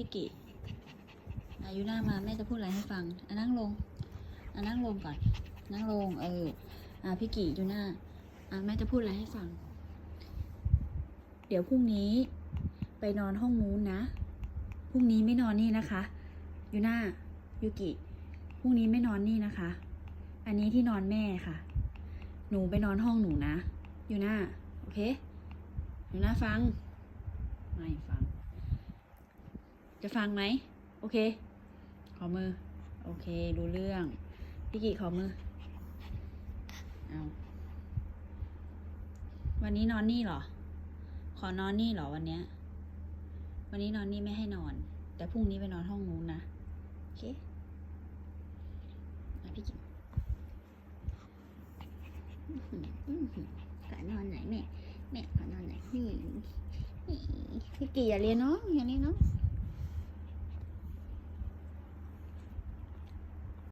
พี่กิอายุหน้ามาแม่จะพูดอะไรให้ฟังอะนั่งลงอะนั่งลงก่อน นั่งลง เออ อะพี่กิอยู่หน้าอะแม่จะพูดอะไรให้ฟัง เดี๋ยวพรุ่งนี้ ไปนอนห้องนู้นนะ พรุ่งนี้ไม่นอนนี่นะคะยูน่ายูกิพรุ่งนี้ไม่นอนนี่นะคะ อันนี้ที่นอนแม่ค่ะ หนูไปนอนห้องหนูนะยูน่าโอเคยูน่าฟัง ไม่ฟัง จะฟังไหม โอเค ขอมือ โอเค รู้เรื่อง พี่กิขอมือ เอาวันนี้นอนนี่เหรอ ขอนอนนี่เหรอวันเนี้ย วันนี้นอนนี่ไม่ให้นอน แต่พรุ่งนี้ไปนอนห้องนู้นนะ โอเคอะพี่กินอื้อหืออื้อหือขอนอนไหนแม่ แม่ขอนอนไหนนี่พี่กีอย่าเรียนเน้องอย่าเรียนน้อง